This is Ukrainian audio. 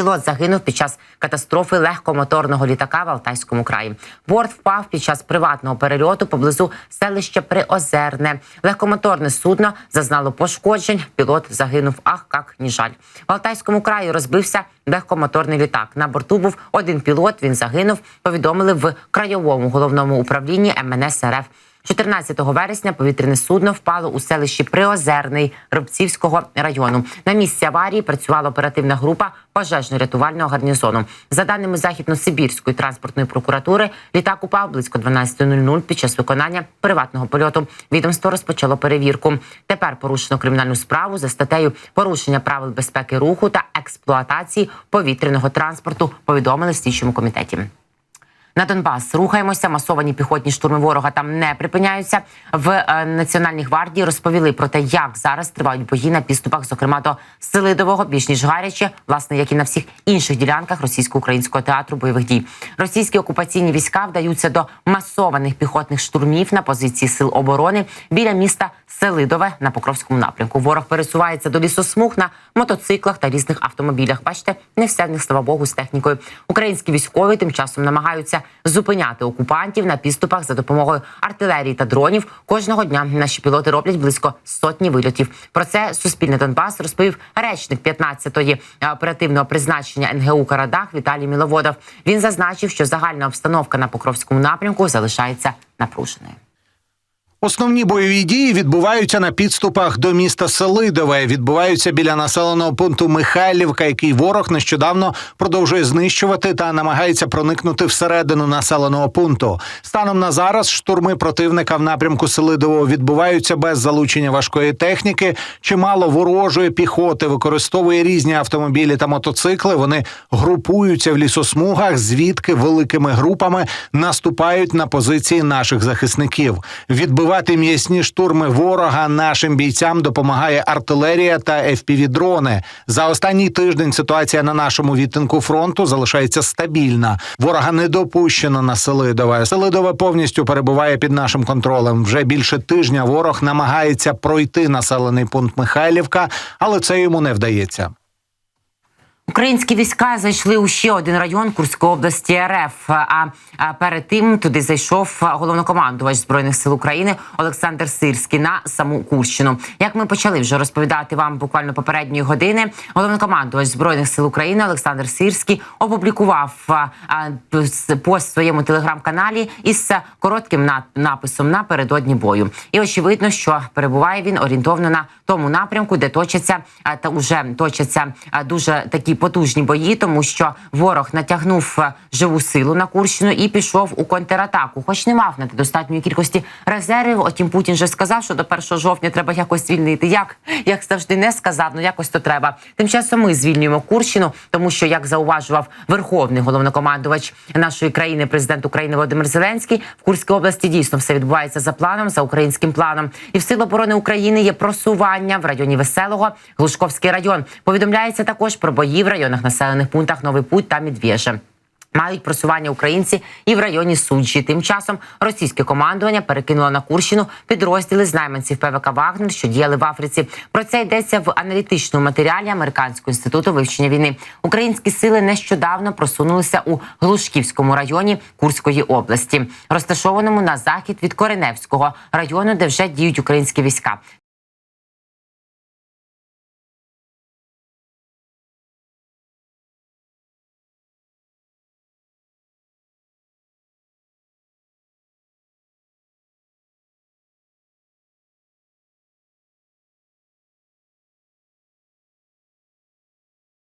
Пілот загинув під час катастрофи легкомоторного літака в Алтайському краї. Борт впав під час приватного перельоту поблизу селища Приозерне. Легкомоторне судно зазнало пошкоджень. Пілот загинув. Ах, як ні жаль. В Алтайському краї розбився легкомоторний літак. На борту був один пілот. Він загинув. Повідомили в краєвому головному управлінні МНС РФ. 14 вересня повітряне судно впало у селищі Приозерний Рубцівського району. На місці аварії працювала оперативна група пожежно-рятувального гарнізону. За даними західно-сибірської транспортної прокуратури, літак упав близько 12.00 під час виконання приватного польоту. Відомство розпочало перевірку. Тепер порушено кримінальну справу за статтею порушення правил безпеки руху та експлуатації повітряного транспорту. Повідомили в слідчому комітеті. На Донбас рухаємося. Масовані піхотні штурми ворога там не припиняються. В е, Національній гвардії розповіли про те, як зараз тривають бої на підступах, зокрема до Селидового, більш ніж гаряче, власне, як і на всіх інших ділянках російсько-українського театру бойових дій. Російські окупаційні війська вдаються до масованих піхотних штурмів на позиції сил оборони біля міста Селидове на Покровському напрямку. Ворог пересувається до лісосмуг на мотоциклах та різних автомобілях. Бачите, не все в них, слава Богу, з технікою. Українські військові тим часом намагаються зупиняти окупантів на підступах за допомогою артилерії та дронів. Кожного дня наші пілоти роблять близько сотні вильотів. Про це Суспільне Донбас розповів речник 15-ї оперативного призначення НГУ Карадах Віталій Міловодов. Він зазначив, що загальна обстановка на Покровському напрямку залишається напруженою. Основні бойові дії відбуваються на підступах до міста Селидове. Відбуваються біля населеного пункту Михайлівка, який ворог нещодавно продовжує знищувати та намагається проникнути всередину населеного пункту. Станом на зараз штурми противника в напрямку Селидового відбуваються без залучення важкої техніки. Чимало ворожої піхоти використовує різні автомобілі та мотоцикли. Вони групуються в лісосмугах, звідки великими групами наступають на позиції наших захисників. Відбивати м'ясні штурми ворога нашим бійцям допомагає артилерія та FPV-дрони. За останній тиждень ситуація на нашому відтинку фронту залишається стабільна. Ворога не допущено на Селидове. Селидове повністю перебуває під нашим контролем. Вже більше тижня ворог намагається пройти населений пункт Михайлівка, але це йому не вдається. Українські війська зайшли у ще один район Курської області РФ. А, перед тим туди зайшов головнокомандувач збройних сил України Олександр Сирський на саму Курщину. Як ми почали вже розповідати вам буквально попередньої години, головнокомандувач збройних сил України Олександр Сирський опублікував пост в своєму телеграм-каналі із коротким написом напередодні бою. І очевидно, що перебуває він орієнтовно на тому напрямку, де точаться та уже точаться дуже такі потужні бої, тому що ворог натягнув живу силу на Курщину і пішов у контратаку. Хоч не мав на достатньої кількості резервів. Отім Путін же сказав, що до 1 жовтня треба якось звільнити. Як як завжди не сказав, ну якось то треба. Тим часом ми звільнюємо Курщину, тому що як зауважував верховний головнокомандувач нашої країни, президент України Володимир Зеленський, в Курській області дійсно все відбувається за планом, за українським планом. І в Сил оборони України є просування в районі Веселого, Глушковський район. Повідомляється також про бої в районах населених пунктах Новий Путь та Медвеже. Мають просування українці і в районі Суджі. Тим часом російське командування перекинуло на Курщину підрозділи з найманців ПВК Вагнер, що діяли в Африці. Про це йдеться в аналітичному матеріалі Американського інституту вивчення війни. Українські сили нещодавно просунулися у Глушківському районі Курської області, розташованому на захід від Кореневського району, де вже діють українські війська.